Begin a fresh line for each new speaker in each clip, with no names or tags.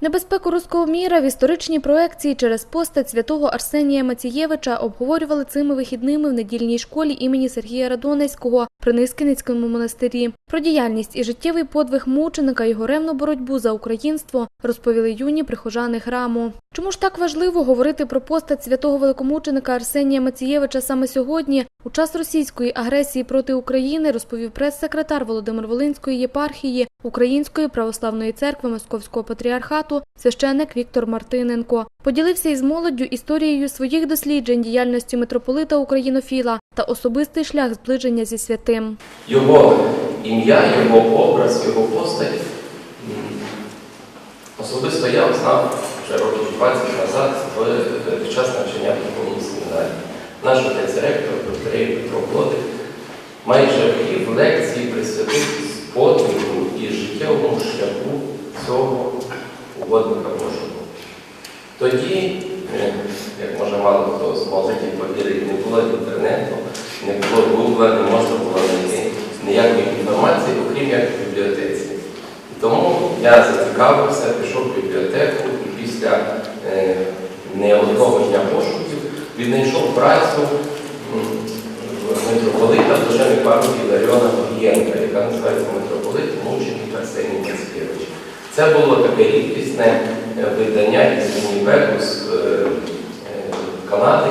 Небезпеку руського міра в історичній проекції через постать святого Арсенія Мацієвича обговорювали цими вихідними в недільній школі імені Сергія Радонецького при Низкиницькому монастирі. Про діяльність і життєвий подвиг мученика і горевну боротьбу за українство розповіли юні прихожани храму. Чому ж так важливо говорити про постать святого великомученика Арсенія Мацієвича саме сьогодні, у час російської агресії проти України, розповів прес-секретар Володимир Волинської єпархії Української православної церкви Московського патріархату священник Віктор Мартиненко. Поділився із молоддю історією своїх досліджень діяльності митрополита Українофіла та особистий шлях зближення зі святим.
Його ім'я, його образ, його постать. Особисто я знав вже років 20 назад в, час навчання в духовній семінарі. Наш отець ректор, протерей Петро Блодик, майже пів лекції присвятив цього угодника Божого. Тоді, е, як може мало хто з молоді повірить, не було інтернету, не було гугла, не можна було знайти ніякої інформації, окрім як в бібліотеці. Тому я зацікавився, пішов в бібліотеку і після е, дня пошуків віднайшов працю митрополита Блаженої пам'яті Іларіона Огієнка, яка називається митрополит Мученик Арсеній Мацкевич. Це було таке рідкісне е, видання із Вінніпеку з е, е, Канади,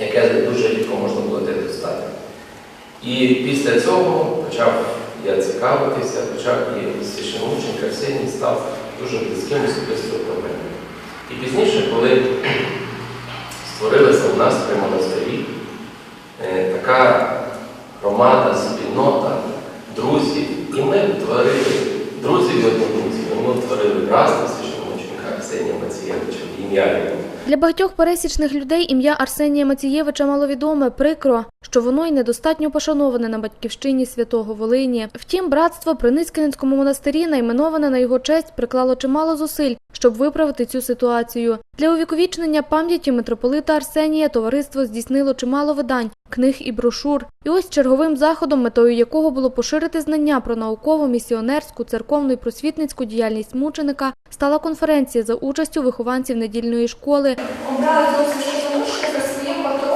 яке дуже рідко можна було де достати. І після цього почав я цікавитися, почав і священномученик Арсеній став дуже близьким особисто до мене. І пізніше, коли створилася у нас при монастирі е, така громада, спільнота, друзі, і ми утворили
Для багатьох пересічних людей ім'я Арсенія Мацієвича маловідоме, прикро, що воно й недостатньо пошановане на батьківщині святого Волині. Втім, братство при Низькинецькому монастирі, найменоване на його честь, приклало чимало зусиль, щоб виправити цю ситуацію. Для увіковічнення пам'яті митрополита Арсенія товариство здійснило чимало видань, книг і брошур. І ось черговим заходом, метою якого було поширити знання про наукову, місіонерську, церковну і просвітницьку діяльність мученика, стала конференція за участю вихованців недільної школи,
обрали цього священномученика своїм патроном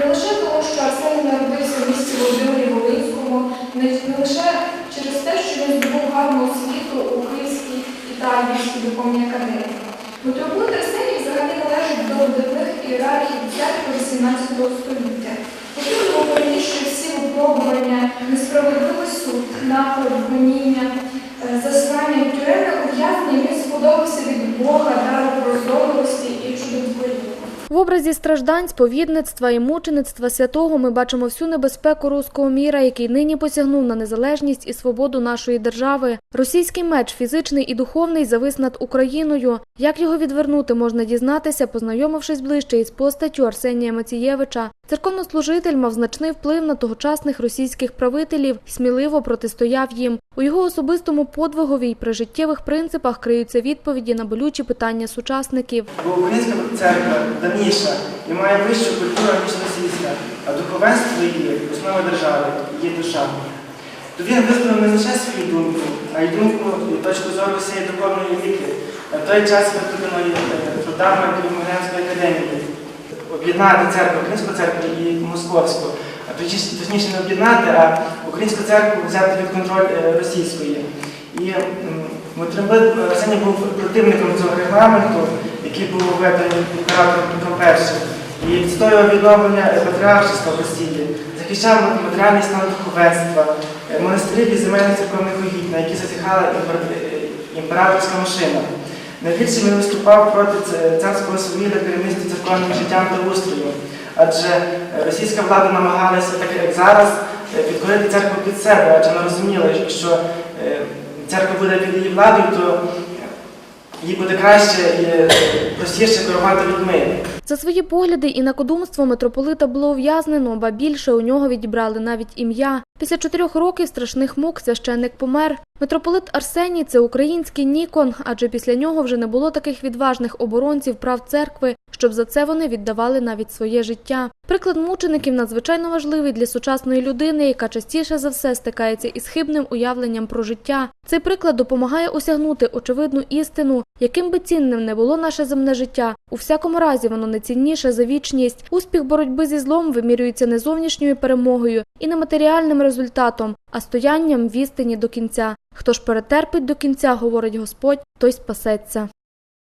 не лише тому, що Арсеній народився в місті Володимирі Волинському, не, не лише через те, що він здобув гарну освіту у Київській і Тальбівській духовній академії. Митрополит Арсеній взагалі належить до дивних ієрархів церкви XVIII століття. Потім переміщує всі випробування, несправедливий суд, напад, гоніння,
образі страждань, сповідництва і мучеництва святого ми бачимо всю небезпеку руського міра, який нині посягнув на незалежність і свободу нашої держави. Російський меч, фізичний і духовний, завис над Україною. Як його відвернути, можна дізнатися, познайомившись ближче із постаттю Арсенія Мацієвича. Церковнослужитель мав значний вплив на тогочасних російських правителів і сміливо протистояв їм. У його особистому подвигові й при життєвих принципах криються відповіді на болючі питання сучасників.
Українська церква давніша і має вищу культуру, ніж російська, а духовенство її основа держави, її душа. То він висловив не лише свою думку, а й думку і точку зору всієї духовної віки, на той час викладеної е, трудами Києво-Могилянської академії. Об'єднати церкву, українську церкву і московську, точніше, не об'єднати, а українську церкву взяти під контроль е, російської. І митрополит Арсеній був противником цього регламенту, який був введений імператором Петром І. І відстоював відновлення е, патріаршества в Росії, захищав матеріальний стан духовенства, е, монастирів і земельних церковних угідь, на які зазіхала е, імператорська машина. Найбільше він виступав проти царського свавілля керівництва церковним життям та устрою, адже е, російська влада намагалася, так як зараз, е, підкорити церкву під себе, адже вона розуміла, що е, церква буде під її владою, то їй буде краще і е, простіше керувати людьми.
За свої погляди і накодумство митрополита було ув'язнено, ба більше у нього відібрали навіть ім'я. Після чотирьох років страшних мук священник помер. Митрополит Арсеній це український Нікон, адже після нього вже не було таких відважних оборонців прав церкви, щоб за це вони віддавали навіть своє життя. Приклад мучеників надзвичайно важливий для сучасної людини, яка частіше за все стикається із хибним уявленням про життя. Цей приклад допомагає осягнути очевидну істину, яким би цінним не було наше земне життя. У всякому разі воно не цінніше за вічність. Успіх боротьби зі злом вимірюється не зовнішньою перемогою і не матеріальним результатом, а стоянням в істині до кінця. Хто ж перетерпить до кінця, говорить Господь, той спасеться.